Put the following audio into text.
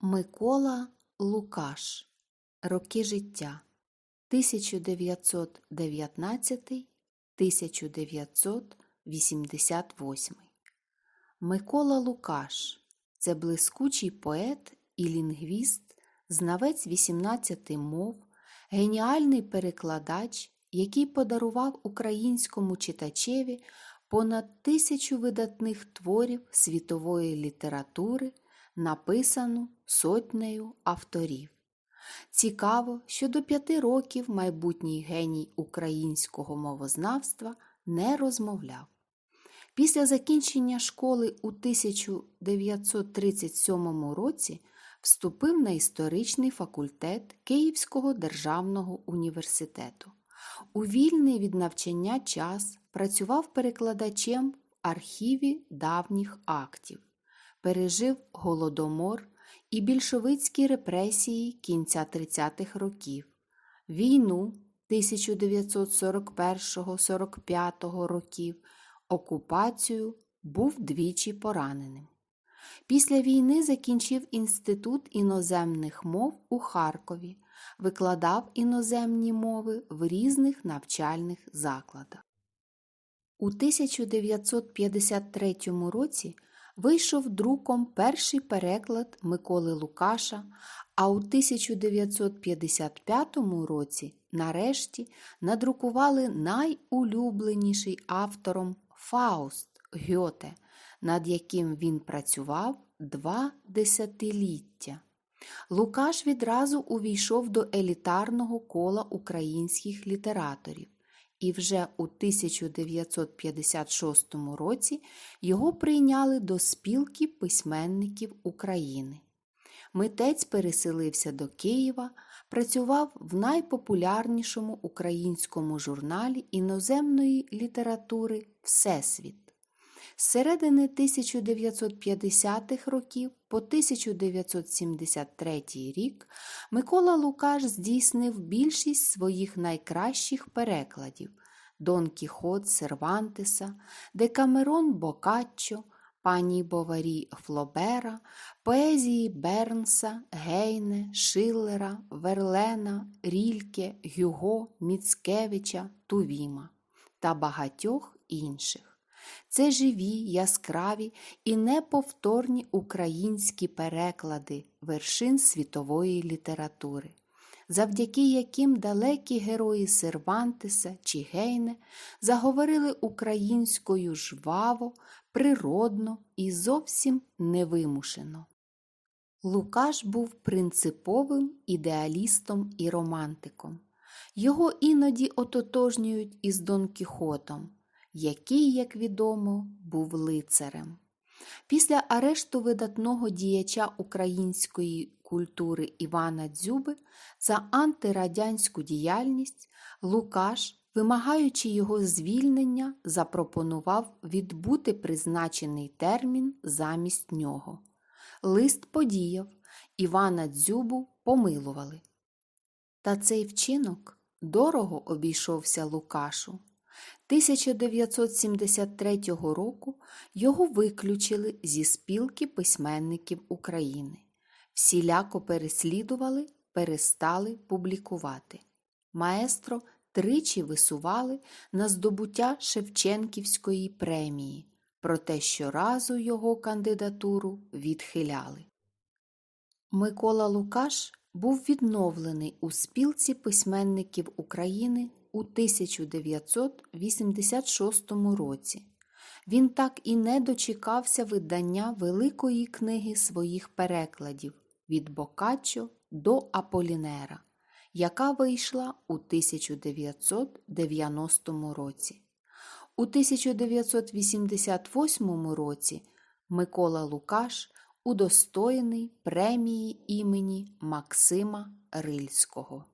Микола Лукаш. Роки життя 1919-1988. Микола Лукаш це блискучий поет і лінгвіст, знавець 18 мов, геніальний перекладач, який подарував українському читачеві понад тисячу видатних творів світової літератури, написану сотнею авторів. Цікаво, що до п'яти років майбутній геній українського мовознавства не розмовляв. Після закінчення школи у 1937 році вступив на історичний факультет Київського державного університету. У вільний від навчання час працював перекладачем в архіві давніх актів, пережив голодомор і більшовицькі репресії кінця 30-х років, війну 1941-45 років, окупацію був двічі пораненим. Після війни закінчив Інститут іноземних мов у Харкові, викладав іноземні мови в різних навчальних закладах. У 1953 році вийшов друком перший переклад Миколи Лукаша, а у 1955 році нарешті надрукували найулюбленіший автором Фауст Гьоте, над яким він працював два десятиліття. Лукаш відразу увійшов до елітарного кола українських літераторів, і вже у 1956 році його прийняли до спілки письменників України. Митець переселився до Києва, працював в найпопулярнішому українському журналі іноземної літератури Всесвіт. З середини 1950-х років по 1973 рік Микола Лукаш здійснив більшість своїх найкращих перекладів Дон Кіхот Сервантеса, Декамерон Бокаччо, пані Боварі Флобера, поезії Бернса, Гейне, Шиллера, Верлена, Рільке, Гюго, Міцкевича, Тувіма та багатьох інших. Це живі, яскраві і неповторні українські переклади вершин світової літератури, завдяки яким далекі герої Сервантеса чи Гейне заговорили українською жваво, природно і зовсім невимушено. Лукаш був принциповим ідеалістом і романтиком. Його іноді ототожнюють із Дон Кіхотом який, як відомо, був лицарем. Після арешту видатного діяча української культури Івана Дзюби за антирадянську діяльність Лукаш, вимагаючи його звільнення, запропонував відбути призначений термін замість нього. Лист подіяв, Івана Дзюбу помилували. Та цей вчинок дорого обійшовся Лукашу. 1973 року його виключили зі спілки письменників України. Всіляко переслідували, перестали публікувати. Маестро тричі висували на здобуття Шевченківської премії, проте щоразу його кандидатуру відхиляли. Микола Лукаш був відновлений у спілці письменників України у 1986 році. Він так і не дочекався видання великої книги своїх перекладів від Бокаччо до Аполінера, яка вийшла у 1990 році. У 1988 році Микола Лукаш удостоєний премії імені Максима Рильського.